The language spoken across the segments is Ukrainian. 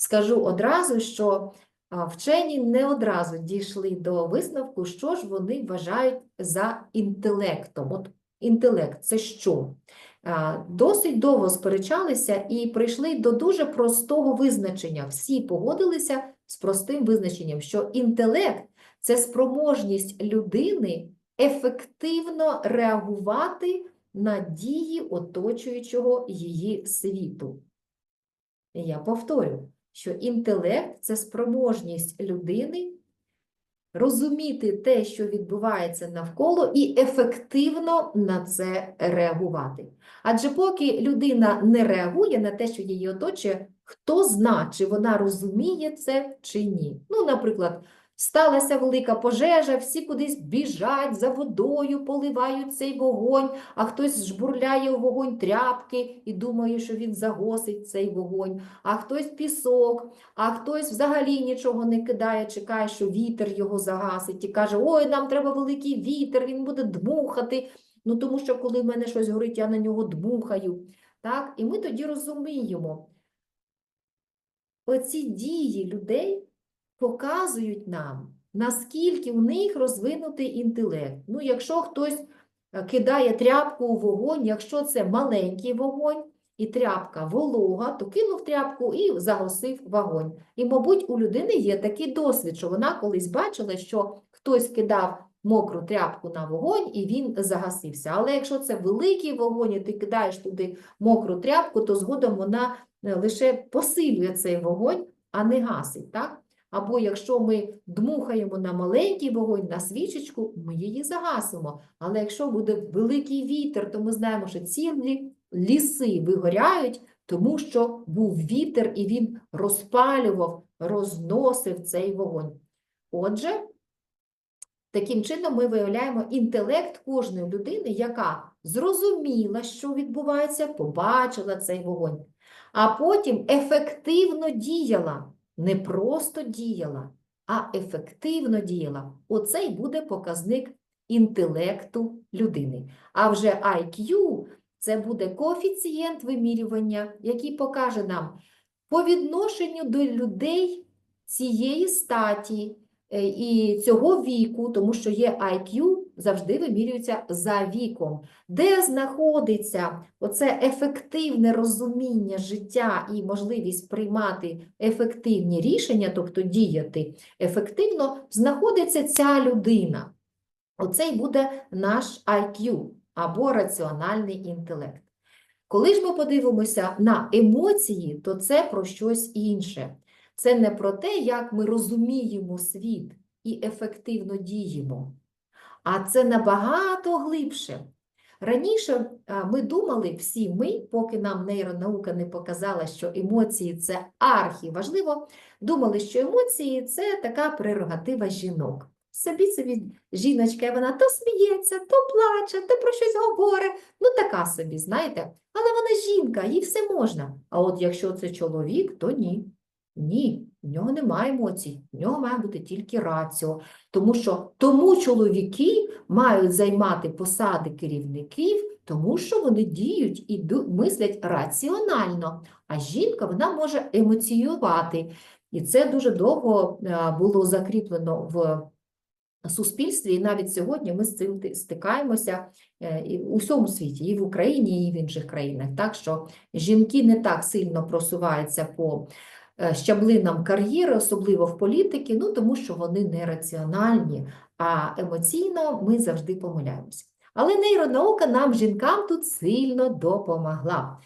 Скажу одразу, що вчені не одразу дійшли до висновку, що ж вони вважають за інтелектом. От інтелект це що? Досить довго сперечалися і прийшли до дуже простого визначення. Всі погодилися з простим визначенням, що інтелект це спроможність людини ефективно реагувати на дії оточуючого її світу. Я повторю, що інтелект це спроможність людини розуміти те, що відбувається навколо, і ефективно на це реагувати. Адже поки людина не реагує на те, що її оточує, хто зна, чи вона розуміє це чи ні. Ну, наприклад, сталася велика пожежа, всі кудись біжать за водою, поливають цей вогонь, а хтось жбурляє у вогонь тряпки і думає, що він загосить цей вогонь, а хтось пісок, а хтось взагалі нічого не кидає, чекає, що вітер його загасить і каже: Ой, нам треба великий вітер, він буде дмухати. Ну, тому що коли в мене щось горить, я на нього дмухаю. Так? І ми тоді розуміємо, оці дії людей показують нам, наскільки у них розвинутий інтелект. Ну, якщо хтось е, кидає тряпку у вогонь, якщо це маленький вогонь, і тряпка волога, то кинув тряпку і загасив вогонь. І, мабуть, у людини є такий досвід, що вона колись бачила, що хтось кидав мокру тряпку на вогонь, і він загасився. Але якщо це великий вогонь, і ти кидаєш туди мокру тряпку, то згодом вона е, лише посилює цей вогонь, а не гасить. Так? Або якщо ми дмухаємо на маленький вогонь, на свічечку, ми її загасимо. Але якщо буде великий вітер, то ми знаємо, що цілі ліси вигоряють, тому що був вітер і він розпалював, розносив цей вогонь. Отже, таким чином ми виявляємо інтелект кожної людини, яка зрозуміла, що відбувається, побачила цей вогонь, а потім ефективно діяла. Не просто діяла, а ефективно діяла. Оце й буде показник інтелекту людини. А вже IQ – це буде коефіцієнт вимірювання, який покаже нам по відношенню до людей цієї статі е, і цього віку, тому що є IQ, завжди вимірюється за віком, де знаходиться оце ефективне розуміння життя і можливість приймати ефективні рішення, тобто діяти ефективно, знаходиться ця людина. Оце й буде наш IQ або раціональний інтелект. Коли ж ми подивимося на емоції, то це про щось інше. Це не про те, як ми розуміємо світ і ефективно діємо, а це набагато глибше. Раніше ми думали, всі ми, поки нам нейронаука не показала, що емоції це архіважливо, думали, що емоції це така прерогатива жінок. Собі собі жіночка, вона то сміється, то плаче, то про щось говорить. Ну, така собі, знаєте. Але вона жінка, їй все можна. А от якщо це чоловік, то ні. Ні, в нього немає емоцій, в нього має бути тільки раціо. Тому що тому чоловіки мають займати посади керівників, тому що вони діють і мислять раціонально, а жінка вона може емоціювати. І це дуже довго е, було закріплено в суспільстві, і навіть сьогодні ми з цим стикаємося е, і у всьому світі, і в Україні, і в інших країнах. Так що жінки не так сильно просуваються по щаблинам кар'єри, особливо в політики, ну тому що вони не раціональні, а емоційно ми завжди помиляємося. Але нейронаука нам, жінкам, тут сильно допомогла.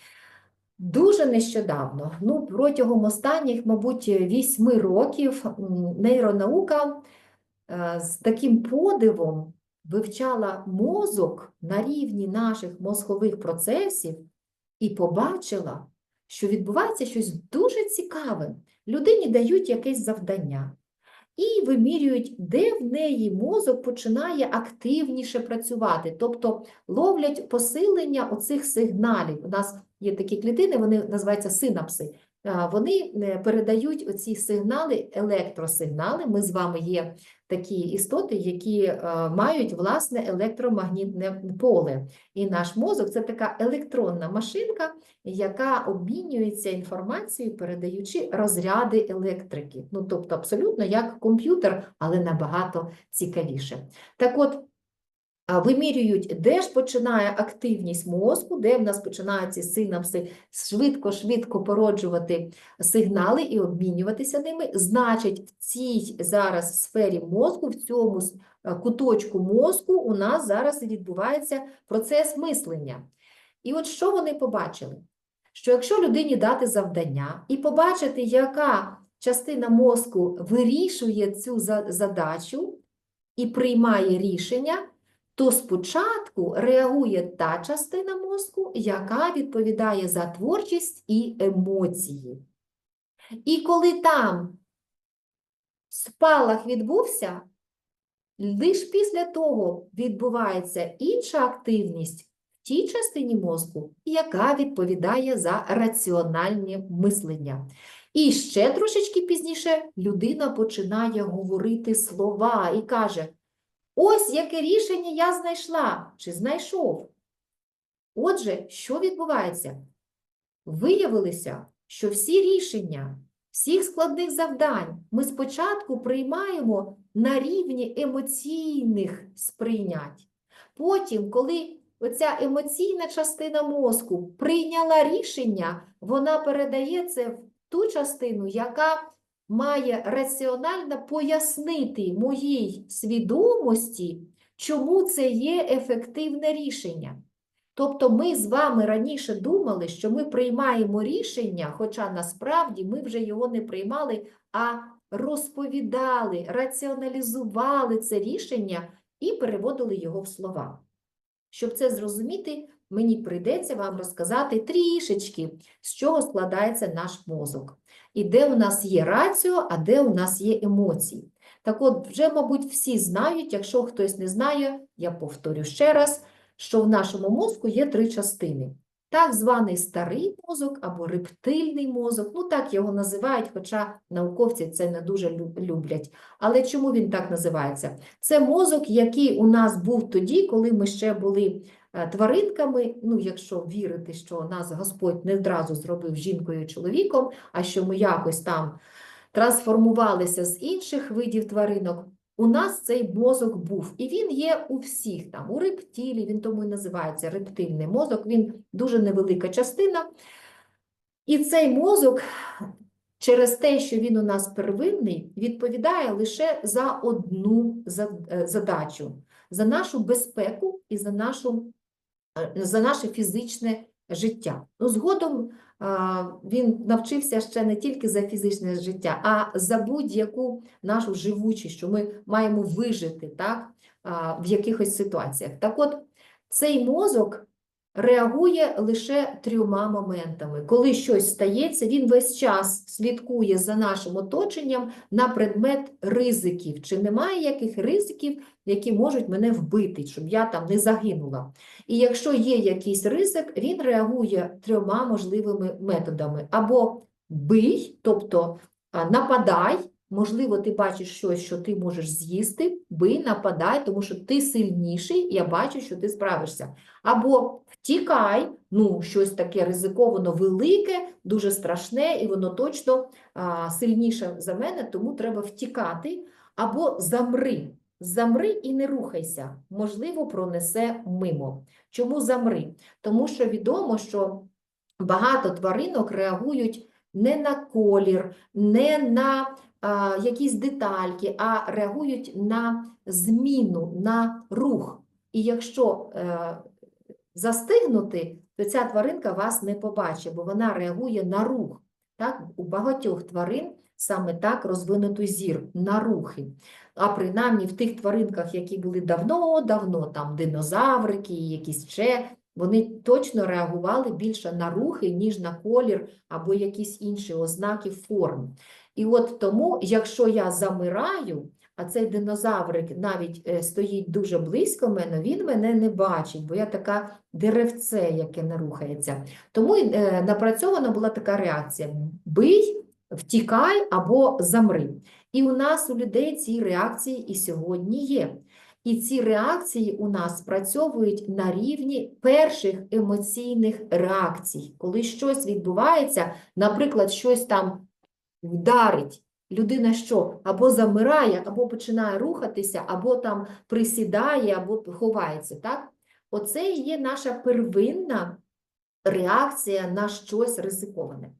Дуже нещодавно, ну протягом останніх, мабуть, вісьми років нейронаука е, з таким подивом вивчала мозок на рівні наших мозкових процесів і побачила, що відбувається щось дуже цікаве. Людині дають якесь завдання і вимірюють, де в неї мозок починає активніше працювати, тобто ловлять посилення оцих сигналів. У нас є такі клітини, вони називаються синапси. Вони е, передають оці сигнали, електросигнали. Ми з вами є такі істоти, які е, мають власне електромагнітне поле. І наш мозок це така електронна машинка, яка обмінюється інформацією, передаючи розряди електрики. Ну, тобто, абсолютно як комп'ютер, але набагато цікавіше. Так от, вимірюють, де ж починає активність мозку, де в нас починаються синапси швидко-швидко породжувати сигнали і обмінюватися ними. Значить, в цій зараз сфері мозку, в цьому е, куточку мозку у нас зараз відбувається процес мислення. І от що вони побачили? Що якщо людині дати завдання і побачити, яка частина мозку вирішує цю задачу і приймає рішення, то спочатку реагує та частина мозку, яка відповідає за творчість і емоції. І коли там спалах відбувся, лише після того відбувається інша активність в тій частині мозку, яка відповідає за раціональне мислення. І ще трошечки пізніше людина починає говорити слова і каже: Ось яке рішення я знайшла чи знайшов. Отже, що відбувається? Виявилося, що всі рішення всіх складних завдань ми спочатку приймаємо на рівні емоційних сприйнять. Потім, коли оця емоційна частина мозку прийняла рішення, вона передає це в ту частину, яка має раціонально пояснити моїй свідомості, чому це є ефективне рішення. Тобто ми з вами раніше думали, що ми приймаємо рішення, хоча насправді ми вже його не приймали, а розповідали, раціоналізували це рішення і переводили його в слова. Щоб це зрозуміти, мені прийдеться вам розказати трішечки, з чого складається наш мозок, і де у нас є раціо, а де у нас є емоції. Так от, вже, мабуть, всі знають, якщо хтось не знає, я повторю ще раз, що в нашому мозку є три частини. Так званий старий мозок або рептильний мозок, ну так його називають, хоча науковці це не дуже люблять. Але чому він так називається? Це мозок, який у нас був тоді, коли ми ще були е, тваринками. Ну, якщо вірити, що нас Господь не одразу зробив жінкою і чоловіком, а що ми якось там трансформувалися з інших видів тваринок. У нас цей мозок був, і він є у всіх там, у рептилій, він тому і називається рептильний мозок, він дуже невелика частина. І цей мозок, через те, що він у нас первинний, відповідає лише за одну е, задачу, за нашу безпеку і за, нашу, е, за наше фізичне життя. Ну, згодом він навчився ще не тільки за фізичне життя, а за будь-яку нашу живучість, що ми маємо вижити так, в якихось ситуаціях. Так от, цей мозок реагує лише трьома моментами. Коли щось стається, він весь час слідкує за нашим оточенням на предмет ризиків. Чи немає яких ризиків, які можуть мене вбити, щоб я там не загинула. І якщо є якийсь ризик, він реагує трьома можливими методами: або бий, тобто нападай. Можливо, ти бачиш щось, що ти можеш з'їсти, бий, нападай, тому що ти сильніший, я бачу, що ти справишся. Або втікай, ну, щось таке ризиковано велике, дуже страшне, і воно точно а, сильніше за мене, тому треба втікати. Або замри. Замри і не рухайся, можливо, пронесе мимо. Чому замри? Тому що відомо, що багато тваринок реагують не на колір, не на якісь детальки, а реагують на зміну, на рух. І якщо е, застигнути, то ця тваринка вас не побачить, бо вона реагує на рух. Так? У багатьох тварин саме так розвинутий зір на рухи. А принаймні в тих тваринках, які були давно-давно, там динозаврики, якісь ще, вони точно реагували більше на рухи, ніж на колір або якісь інші ознаки форм. І от тому, якщо я замираю, а цей динозаврик навіть е, стоїть дуже близько мене, він мене не бачить, бо я така деревце, яке не рухається. Тому е, напрацьована була така реакція: бий, втікай або замри. І у нас, у людей, ці реакції і сьогодні є. І ці реакції у нас спрацьовують на рівні перших емоційних реакцій. Коли щось відбувається, наприклад, щось там вдарить, людина що? Або замирає, або починає рухатися, або там присідає, або ховається. Так? Оце і є наша первинна реакція на щось ризиковане.